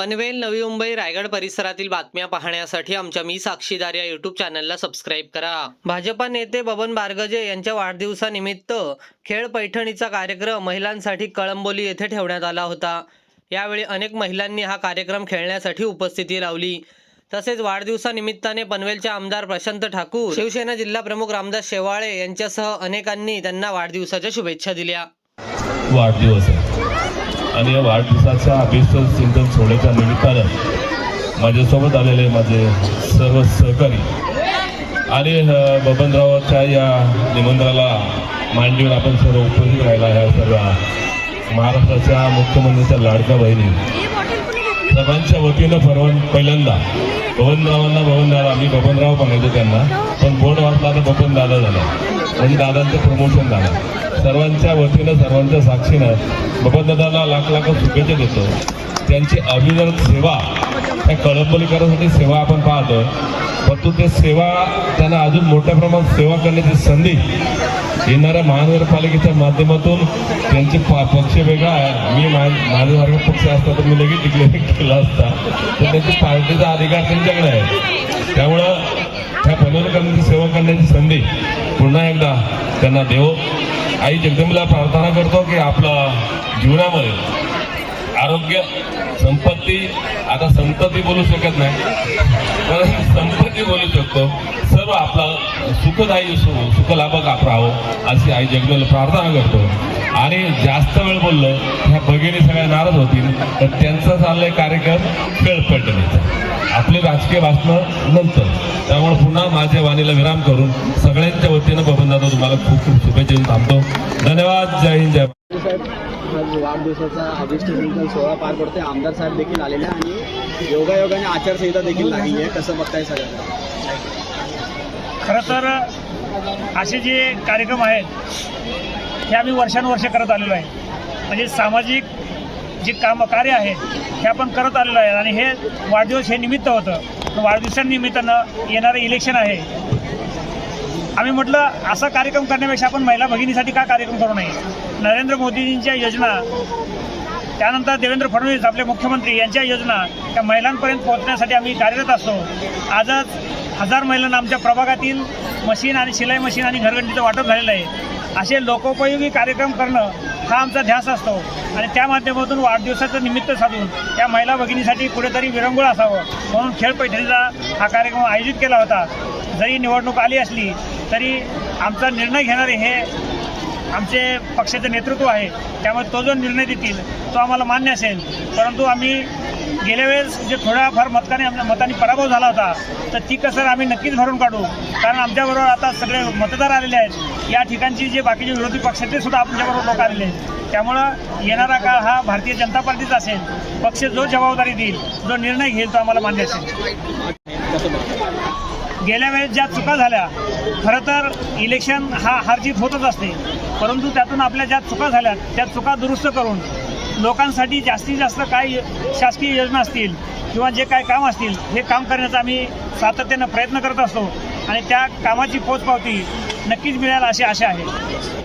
पनवेल नवी मुंबई रायगड परिसरातील बातम्या पाहण्यासाठी आमच्या मी साक्षीदार या युट्यूब चॅनलला सबस्क्राईब करा. भाजपा नेते बबन बारगजे यांच्या वाढदिवसानिमित्त खेळ पैठणीचा कार्यक्रम महिलांसाठी कळंबोली येथे ठेवण्यात आला होता. यावेळी अनेक महिलांनी हा कार्यक्रम खेळण्यासाठी उपस्थिती लावली. तसेच वाढदिवसानिमित्ताने पनवेलचे आमदार प्रशांत ठाकूर शिवसेना जिल्हा प्रमुख रामदास शेवाळे यांच्यासह अनेकांनी त्यांना वाढदिवसाच्या शुभेच्छा दिल्या. वाढदिवस. आहे आणि या वाढदिवसाच्या अभिषेक चिंतन सोहळ्याच्या निमित्तानं माझ्यासोबत आलेले माझे सर्व सहकारी आणि अ, बबनरावाच्या या निमंत्रणाला मांडीवर आपण सर्व उपस्थित राहिला ह्या सर्व महाराष्ट्राच्या मुख्यमंत्र्यांच्या लाडक्या बहिणी. सर्वांच्या वतीनं परवान पहिल्यांदा. बबनरावांना बबनदादा मी बबनराव म्हणायचो त्यांना. पण बोर्ड वाचला तर बबन दादा झाला. आणि दादांचं प्रमोशन झालं. सर्वांच्या वतीनं सर्वांच्या साक्षीनं बबनदादाला लाख लाख शुभेच्छा देतो. त्यांची अविरत सेवा त्या कळंबोलीकरांसाठी सेवा आपण पाहतो परंतु त्या सेवा त्यांना अजून मोठ्या प्रमाणात सेवा करण्याची संधी येणाऱ्या महानगरपालिकेच्या माध्यमातून त्यांचे पक्ष वेगळा आहे. मी मा पक्ष असता तर मी लगेच डिक्लेअर केला असता. तर त्यांची पार्टीचा अधिकार त्यांच्याकडे आहे. त्यामुळं त्या पनवेलकरांची सेवा करण्याची संधी पुन्हा एकदा त्यांना देव. आई जगदंबेला प्रार्थना करतो की आपला जीवनामध्ये आरोग्य संपत्ती आता संतती बोलू शकत नाही तर संपत्ती बोलू शकतो. सर्व आपला सुखदायी सुखलाभक आपण राहावं अशी आई जगदल प्रार्थना करतो. आणि जास्त वेळ बोललो ह्या भगिनी सगळ्या नाराज होतील तर त्यांचा चाललाय कार्यक्रम खेळ पलटणीचा आपले राजकीय भाषणं नंतर. त्यामुळे पुन्हा माझ्या वाणीला विराम करून सगळ्यांच्या वतीनं बबनदादा तुम्हाला खूप खूप शुभेच्छा थांबतो. धन्यवाद. जय हिंद जय साहेब आज वाढदिवसाचा अभिष्ट सोहळा पार पडतोय. आमदार साहेब देखील आलेले आणि योगायोगाने आचारसंहिता देखील लागली आहे. कसं बघताय सगळ्यांना? खरं तर असे जे कार्यक्रम आहेत हे आम्ही वर्षानुवर्ष करत आलेलो आहे. म्हणजे सामाजिक जे काम कार्य आहे हे आपण करत आलेलो आहे. आणि हे वाढदिवस हे निमित्त होतं. वाढदिवसानिमित्तानं येणारं इलेक्शन आहे. आम्ही म्हटलं असा कार्यक्रम करण्यापेक्षा आपण महिला भगिनीसाठी का कार्यक्रम करू नये? नरेंद्र मोदीजींच्या योजना त्यानंतर देवेंद्र फडणवीस आपले मुख्यमंत्री यांच्या योजना त्या महिलांपर्यंत पोहोचण्यासाठी आम्ही कार्यरत असतो. आजच हजार महिलांना आमच्या प्रभागातील मशीन आणि शिलाई मशीन आणि घरगंडीचं वाटप झालेलं आहे. असे लोकोपयोगी कार्यक्रम करणं हा आमचा ध्यास असतो. आणि त्या माध्यमातून वाढदिवसाचं निमित्त साधून त्या महिला भगिनीसाठी कुठेतरी विरंगुळ असावं म्हणून खेळ पैठणीचा हा कार्यक्रम आयोजित केला होता. जरी निवडणूक आली असली तरी आमचा निर्णय घेणारे हे आमचे पक्षाचे नेतृत्व आहे. त्यामुळे तो जो निर्णय देतील तो आम्हाला मान्य असेल. परंतु आम्ही गेल्या वेळेस जे थोड्याफार मतकाने आमच्या मतांनी पराभव झाला होता तर ती कसर आम्ही नक्कीच भरून काढू. कारण आमच्याबरोबर आता सगळे मतदार आलेले आहेत. या ठिकाणची जे बाकीचे विरोधी पक्षाचे सुद्धा आमच्याबरोबर लोक आलेले आहेत. त्यामुळं येणारा काळ हा भारतीय जनता पार्टीचा असेल. पक्ष जो जबाबदारी देईल जो निर्णय घेईल तो आम्हाला मान्य असेल. गेल्या वेळेस ज्या चुका झाल्या खरं तर इलेक्शन हा हारजीत होतच असते. परंतु त्यातून आपल्या ज्या चुका झाल्या त्या चुका दुरुस्त करून लोकांसाठी जास्तीत जास्त काय शासकीय योजना असतील किंवा जे काय काम असतील हे काम करण्याचा आम्ही सातत्यानं प्रयत्न करत असतो आणि त्या कामाची पोचपावती नक्कीच मिळेल अशी आशा आहे.